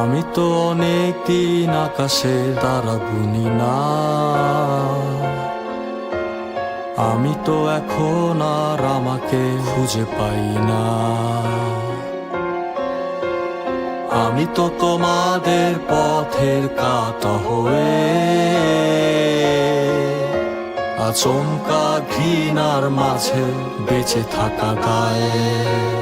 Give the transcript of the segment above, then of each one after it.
আমি তো অনেক দিন আকাশে দ্বারা গুনি না। আমি তো এখন আর আমাকে খুঁজে পাই না। আমি তো তোমাদের পথের কাটা হয়ে আচমকা ঘৃণার মাঝে বেঁচে থাকা গায়ে।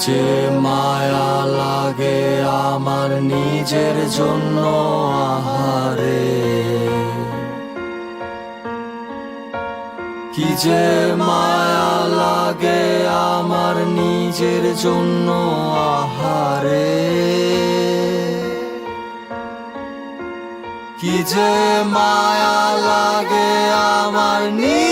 যে মায়া লাগে আমার নিজের জন্য, আহারে। কি যে মায়া লাগে আমার নিজের জন্য, আহারে। কি যে মায়া লাগে আমার নিজের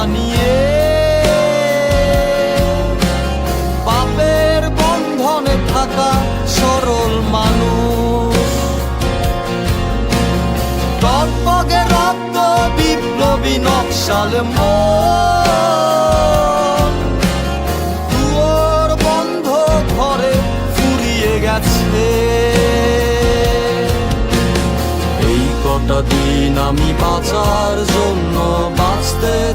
প্রতিভা নিয়ে পাপের বন্ধনে থাকা সরল মানুষ। টকবগে রক্ত, বিপ্লবী নকশাল দুয়ার বন্ধ ঘরে ফুরিয়ে গেছে। এই কটা দিন আমি বাঁচার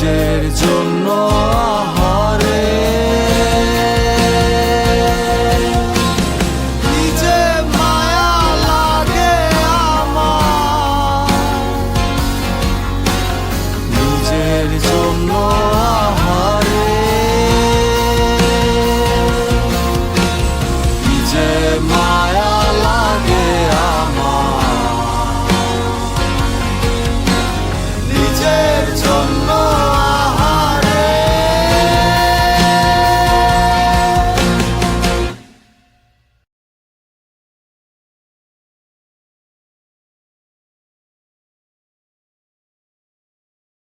নিজের জন্য